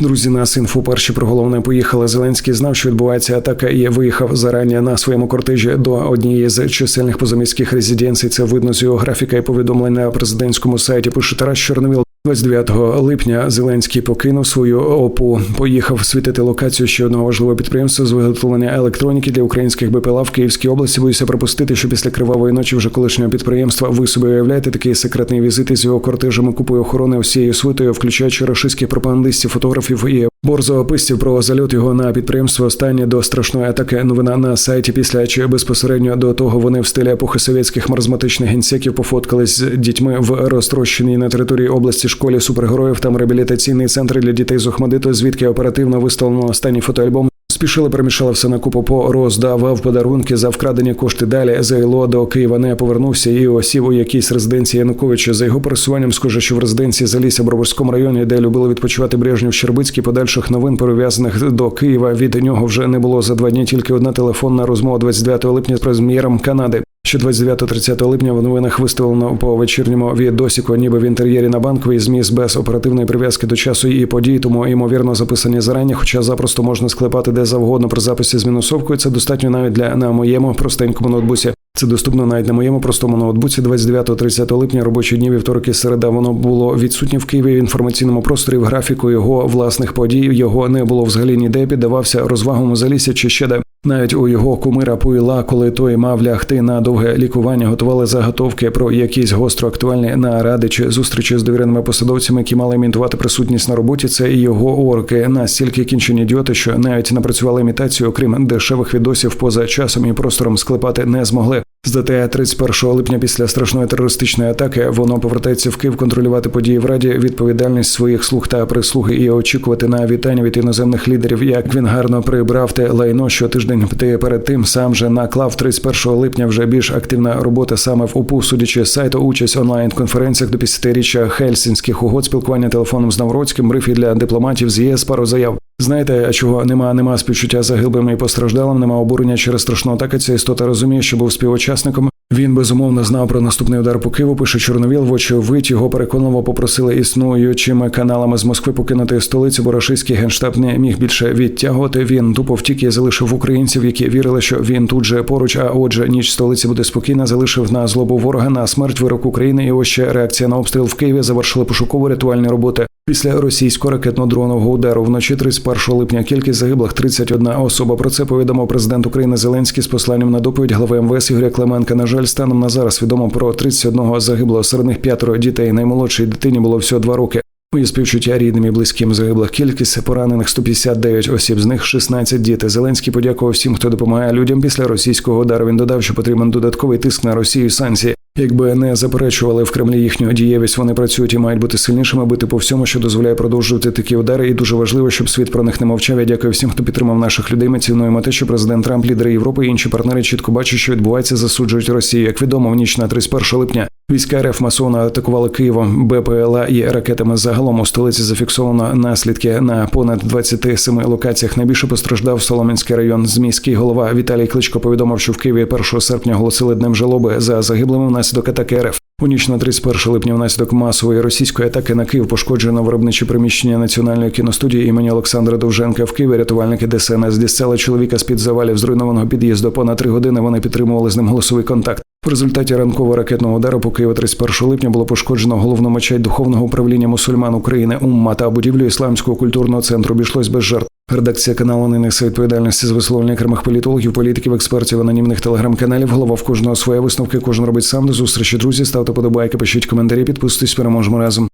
Друзі, нас інфо перші про головне поїхали. Зеленський знав, що відбувається атака, і виїхав зарані на своєму кортежі до однієї з чисельних позаміських резиденцій. Це видно з його графіка і повідомлень на президентському сайті. Пише Тарас Чорновіл. 29 липня Зеленський покинув свою опу. Поїхав світити локацію ще одного важливого підприємства з виготовлення електроніки для українських БПЛА в Київській області. Боюся припустити, що після кривавої ночі вже колишнього підприємства ви собі уявляєте такий секретний візит із його кортежами купою охорони усією свитою, включаючи рашистських пропагандистів, фотографів і борзоописів про зальот його на підприємство. Останнє до страшної атаки новина на сайті. Після чи безпосередньо до того вони в стилі епохи совєтських маразматичних генсеків пофоткались з дітьми в розтрощеній на території області школі супергероїв. Там реабілітаційний центр для дітей з Охмадиту, звідки оперативно виставлено останній фотоальбом. Спішили, перемішали все на купу по роздавав подарунки за вкрадені кошти. Далі Зайло до Києва не повернувся і осів у якійсь резиденції Януковича. За його пересуванням, схоже, що в резиденції Залісся Броварському районі, де любили відпочивати Брежнів Щербицький, подальших новин перев'язаних до Києва. Від нього вже не було за два дні. Тільки одна телефонна розмова 29 липня з прем'єром Канади. Що 29-30 липня в новинах виставлено по вечірньому відосіку, ніби в інтер'єрі на банковій зміст без оперативної прив'язки до часу і подій, тому ймовірно записані зарані, хоча запросто можна склепати де завгодно при записі з мінусовкою. Це достатньо навіть для на моєму простенькому ноутбусі. Це доступно навіть на моєму простому ноутбуці 29-30 липня робочі дні вівторок і середа. Воно було відсутнє в Києві в інформаційному просторі в графіку його власних подій. Його не було взагалі ніде піддавався розвагам у залісі чи ще де. Навіть у його кумира Пуйла, коли той мав лягти на довге лікування, готували заготовки про якісь гостро актуальні наради чи зустрічі з довіреними посадовцями, які мали імітувати присутність на роботі. Це і його орки настільки кінчені ідіоти, що навіть напрацювали імітацію, окрім дешевих відосів поза часом і простором склепати не змогли. Зате 31 липня після страшної терористичної атаки воно повертається в Київ контролювати події в раді, відповідальність своїх слуг та прислуги і очікувати на вітання від іноземних лідерів. Як він гарно прибрав те лайно, що тиждень ти перед тим сам же наклав 31 липня вже більш активна робота саме в УПУ, судячи з сайту, участь онлайн конференціях до 50-річчя Хельсінських угод, спілкування телефоном з Навроцьким, брифі для дипломатів з ЄС пару заяв. Знаєте, чого нема, нема співчуття загиблим і постраждалим, нема обурення через страшну атаку. Ця істота розуміє, що був співучасником. Він безумовно знав про наступний удар по Києву. Пише Чорновіл, вочевидь його переконливо попросили існуючими каналами з Москви покинути столицю, бо рашистський генштаб не міг більше відтягувати. Він тупо втік і залишив українців, які вірили, що він тут же поруч. А отже, ніч столиці буде спокійна. Залишив на злобу ворога на смерть вирок України. І ось ще реакція на обстріл в Києві завершили пошуково рятувальні роботи. Після російського ракетно-дронового удару вночі 31 липня кількість загиблих 31 особа. Про це повідомив президент України Зеленський з посланням на доповідь глави МВС Ігоря Клименка. На жаль, станом на зараз відомо про 31 загиблого серед них п'ятеро дітей. Наймолодшій дитині було всього два роки. Мої співчуття рідним і близьким загиблих кількість поранених 159 осіб, з них 16 діти. Зеленський подякував всім, хто допомагає людям після російського удару. Він додав, що потрібен додатковий тиск на Росію і санкції. Якби не заперечували в Кремлі їхню дієвість, вони працюють і мають бути сильнішими, бити по всьому, що дозволяє продовжувати такі удари. І дуже важливо, щоб світ про них не мовчав. Я дякую всім, хто підтримав наших людей. Ми цінуємо те, що президент Трамп, лідери Європи і інші партнери чітко бачать, що відбувається, засуджують Росію. Як відомо, в ніч на 31 липня війська РФ масово атакували Києвом БПЛА і ракетами. Загалом у столиці зафіксовано наслідки на понад 27 локаціях. Найбільше постраждав Солом'янський район. Зміський голова Віталій Кличко повідомив, що в Києві 1 серпня оголосили днем жалоби за загиблими внаслідок атаки РФ. У ніч на 31 липня внаслідок масової російської атаки на Київ пошкоджено виробниче приміщення національної кіностудії імені Олександра Довженка в Києві. Рятувальники ДСНС дістали чоловіка з під завалів зруйнованого під'їзду. Понад три години вони підтримували з ним голосовий контакт. В результаті ранкового ракетного удару по Києву 31 липня було пошкоджено головну мечеть духовного управління мусульман України Умма та будівлю ісламського культурного центру. Обійшлось без жертв. Редакція каналу не несе відповідальності з висловлення окремих політологів, політиків, експертів, анонімних телеграм-каналів. Голова в кожного своє висновки. Кожен робить сам до зустрічі. Друзі, ставте подобайки, пишіть коментарі, підписуйтесь. Переможемо разом.